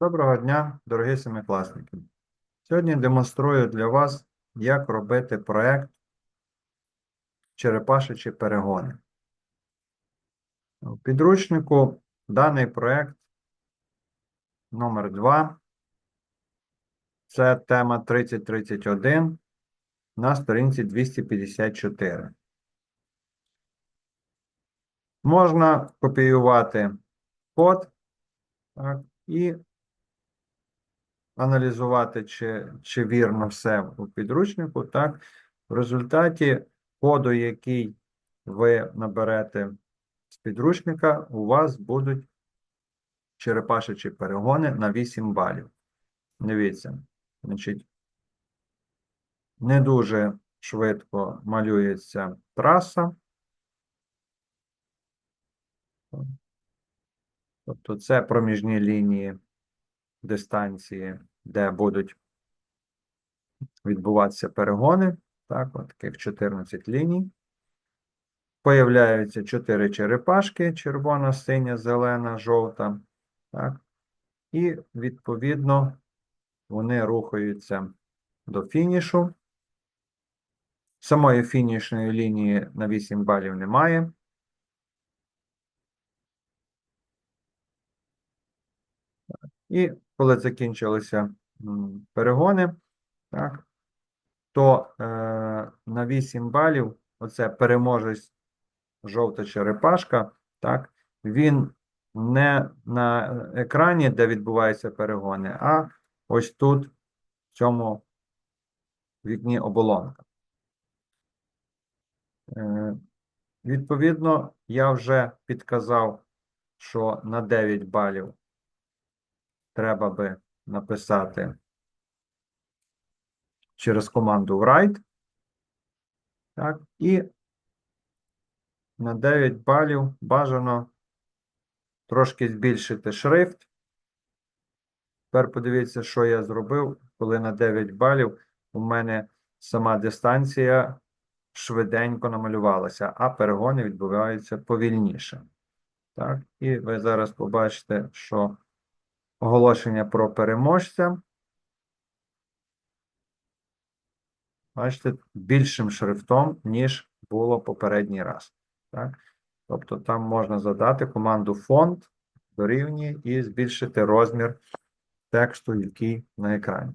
Доброго дня, дорогі семикласники. Сьогодні демонструю для вас, як робити проект черепашечі перегони. У підручнику даний проект номер 2 це тема 3031 на сторінці 254. Можна копіювати код так, і аналізувати, чи, чи вірно все у підручнику, так, в результаті коду, який ви наберете з підручника, у вас будуть черепашечі перегони на 8 балів. Дивіться, значить, не дуже швидко малюється траса. Тобто це проміжні лінії дистанції, де будуть відбуватися перегони. Так, от таких 14 ліній. Появляються 4 черепашки: червона, синя, зелена, жовта. Так. І, відповідно, вони рухаються до фінішу. Самої фінішної лінії на 8 балів немає. І коли закінчилися перегони, так, то е, на 8 балів оце переможець жовта черепашка, так, він не на екрані, де відбуваються перегони, а ось тут, в цьому вікні оболонка. Е, відповідно, я вже підказав, що на 9 балів треба би написати через команду write. Так, і на 9 балів бажано трошки збільшити шрифт. Тепер подивіться, що я зробив, коли на 9 балів у мене сама дистанція швиденько намалювалася, а перегони відбуваються повільніше. Так, і ви зараз побачите, що оголошення про переможця. Бачите, більшим шрифтом, ніж було попередній раз. Так? Тобто там можна задати команду фонд дорівнює і збільшити розмір тексту, який на екрані.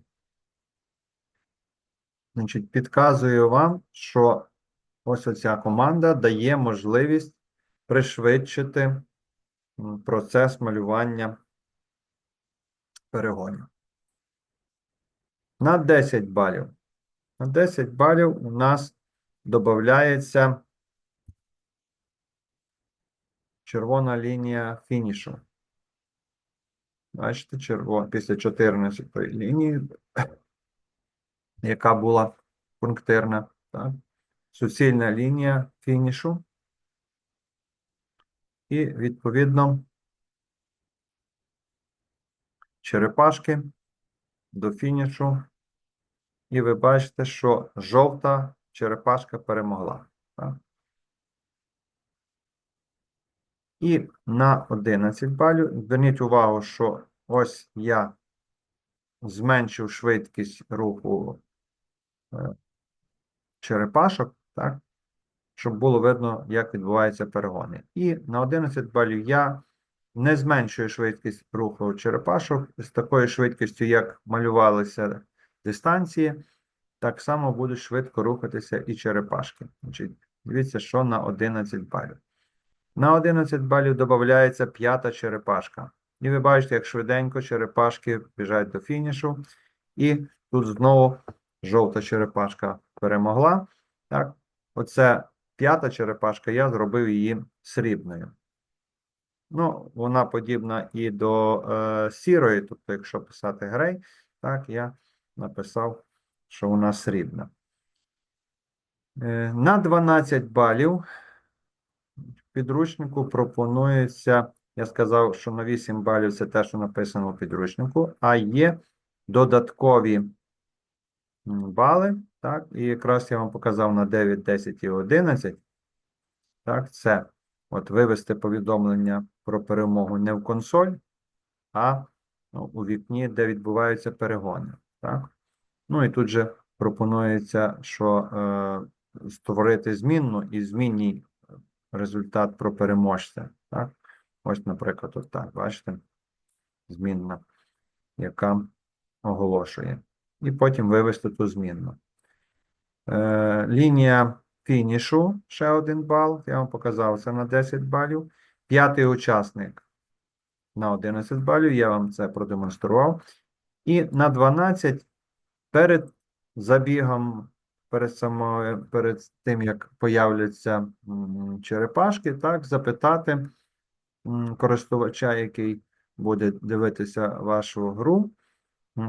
Значить, підказую вам, що ось оця команда дає можливість пришвидшити процес малювання перегонів. На 10 балів. На 10 балів у нас додається червона лінія фінішу. Бачите, червона після 14 лінії, яка була пунктирна, так? суцільна лінія фінішу. І, відповідно, черепашки до фінішу. І ви бачите, що жовта черепашка перемогла. Так? І на 11 балів. Зверніть увагу, що ось я зменшив швидкість руху е, черепашок, так? щоб було видно, як відбуваються перегони. І на 11 балів я не зменшую швидкість руху черепашок з такою швидкістю, як малювалися дистанції, так само будуть швидко рухатися і черепашки. Дивіться, що на 11 балів. На 11 балів додається п'ята черепашка. І ви бачите, як швиденько черепашки біжать до фінішу. І тут знову жовта черепашка перемогла. Так, оце п'ята черепашка, я зробив її срібною. Ну, вона подібна і до е, сірої, тобто, якщо писати грей, так, я написав, що вона срібна. Е, на 12 балів в підручнику пропонується, я сказав, що на 8 балів це те, що написано в підручнику, а є додаткові бали, так, і якраз я вам показав на 9, 10 і 11. Так, це от вивести повідомлення про перемогу не в консоль, а ну, у вікні, де відбуваються перегони. Так? Ну і тут же пропонується, що е, створити змінну і змінній результат про переможця. Так? Ось, наприклад, от так, бачите, змінна, яка оголошує. І потім вивести ту змінну. Е, лінія фінішу, ще один бал. Я вам показав це на 10 балів. П'ятий учасник на 11 балів. Я вам це продемонстрував. І на 12 перед забігом, перед, самою, перед тим, як появляться черепашки, так, запитати користувача, який буде дивитися вашу гру,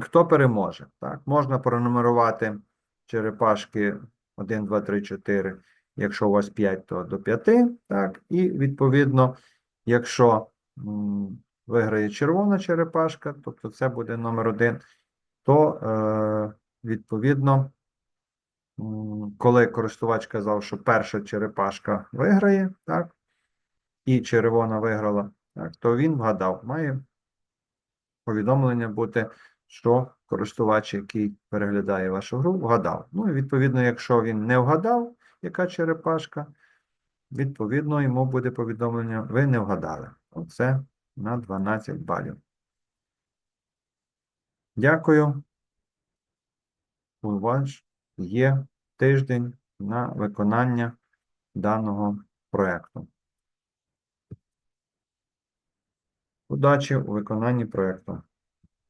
хто переможе. Так, можна пронумерувати черепашки 1, 2, 3, 4. Якщо у вас 5, то до 5. Так, і відповідно, якщо виграє червона черепашка, тобто це буде номер 1, то е, відповідно, коли користувач казав, що перша черепашка виграє, так, і червона виграла, так, то він вгадав. Має повідомлення бути, що користувач, який переглядає вашу гру, вгадав. Ну і відповідно, якщо він не вгадав, яка черепашка, відповідно, йому буде повідомлення, ви не вгадали. Оце на 12 балів. Дякую. У вас є тиждень на виконання даного проєкту. Удачі у виконанні проєкту.